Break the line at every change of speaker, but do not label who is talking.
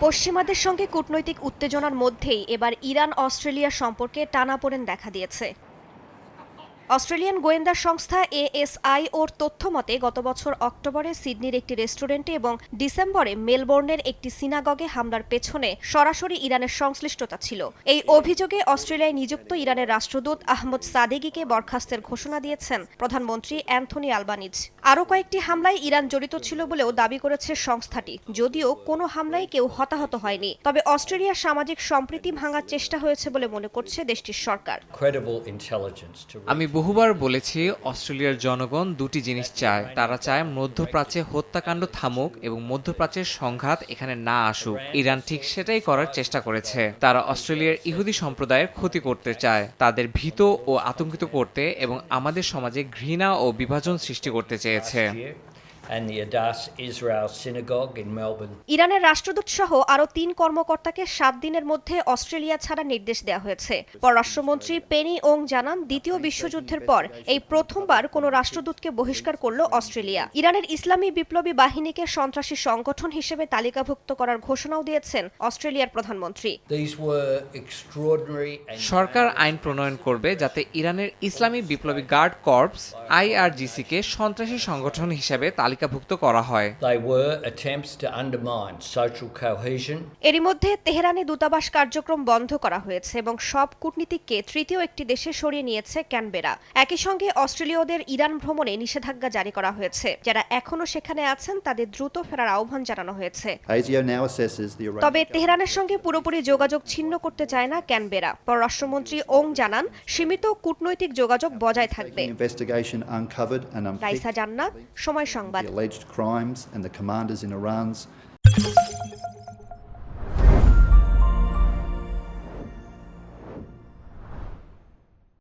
পশ্চিমাদের সঙ্গে কূটনৈতিক উত্তেজনার মধ্যেই এবার ইরান অস্ট্রেলিয়া সম্পর্কে টানাপোড়েন দেখা দিয়েছে। অস্ট্রেলিয়ান গোয়েন্দা সংস্থা এএসআই ওর তথ্য মতে গত বছর অক্টোবরে সিডনির একটি রেস্টুরেন্টে এবং ডিসেম্বরে মেলবোর্নের একটি সিনাগগে হামলার পেছনে সরাসরি ইরানের সংশ্লিষ্টতা ছিল। এই অভিযোগে অস্ট্রেলিয়ায় নিযুক্ত ইরানের রাষ্ট্রদূত আহমদ সাদেগিকে বরখাস্তের ঘোষণা দিয়েছেন প্রধানমন্ত্রী অ্যান্থনি আলবানিজ। আরও কয়েকটি হামলায় ইরান জড়িত ছিল বলেও দাবি করেছে সংস্থাটি যদিও কোনো হামলায় কেউ হতাহত হয়নি। তবে অস্ট্রেলিয়ার সামাজিক সম্প্রীতি ভাঙার চেষ্টা হয়েছে বলে মনে করছে দেশটির সরকার।
আমি বহুবার বলেছি, অস্ট্রেলিয়ার জনগণ দুটি জিনিস চায়। তারা চায় মধ্যপ্রাচ্যে হত্যাকাণ্ড থামুক এবং মধ্যপ্রাচ্যের সংঘাত এখানে না আসুক। ইরান ঠিক সেটাই করার চেষ্টা করেছে। তারা অস্ট্রেলিয়ার ইহুদি সম্প্রদায়ের ক্ষতি করতে চায়। তাদের ভীত ও আতঙ্কিত করতে এবং আমাদের সমাজে ঘৃণা ও বিভাজন সৃষ্টি করতে চেয়েছে।
Year, and the Adas Israel Synagogue in Melbourne.
ইরানের রাষ্ট্রদূত সহ আরও তিন কর্মকর্তাকে সাত দিনের মধ্যে অস্ট্রেলিয়া ছাড়া নির্দেশ দেওয়া হয়েছে। পররাষ্ট্রমন্ত্রী পেনি ওং জানান দ্বিতীয় বিশ্বযুদ্ধের পর এই প্রথমবার কোনো রাষ্ট্রদূতকে বহিষ্কার করল অস্ট্রেলিয়া। ইরানের ইসলামী বিপ্লবী বাহিনীকে সন্ত্রাসী সংগঠন হিসেবে তালিকাভুক্ত করার ঘোষণাও দিয়েছেন অস্ট্রেলিয়ার প্রধানমন্ত্রী।
These were extraordinary and
সরকার আইন প্রণয়ন করবে যাতে ইরানের ইসলামী বিপ্লবী গার্ড কর্পস আইআরজিসিকে সন্ত্রাসী সংগঠন হিসেবে তালিকাভুক্ত করা হয়।
এরই মধ্যে তেহরানে দূতাবাস কার্যক্রম বন্ধ করা হয়েছে এবং সব কূটনীতিককে তৃতীয় একটি দেশে সরিয়ে নিয়েছে ক্যানবেরা। একই সঙ্গে অস্ট্রেলীয়দের ইরান ভ্রমণে নিষেধাজ্ঞা জারি করা হয়েছে। যারা এখনও সেখানে আছেন তাদের দ্রুত ফেরার আহ্বান জানানো হয়েছে। তবে তেহরানের সঙ্গে পুরোপুরি যোগাযোগ ছিন্ন করতে চায় না ক্যানবেরা। পররাষ্ট্রমন্ত্রী ওং জানান সীমিত কূটনৈতিক যোগাযোগ বজায় থাকবে। রাইসা জান্নাত সময় সংবাদ।
Alleged crimes and the commanders in Iran's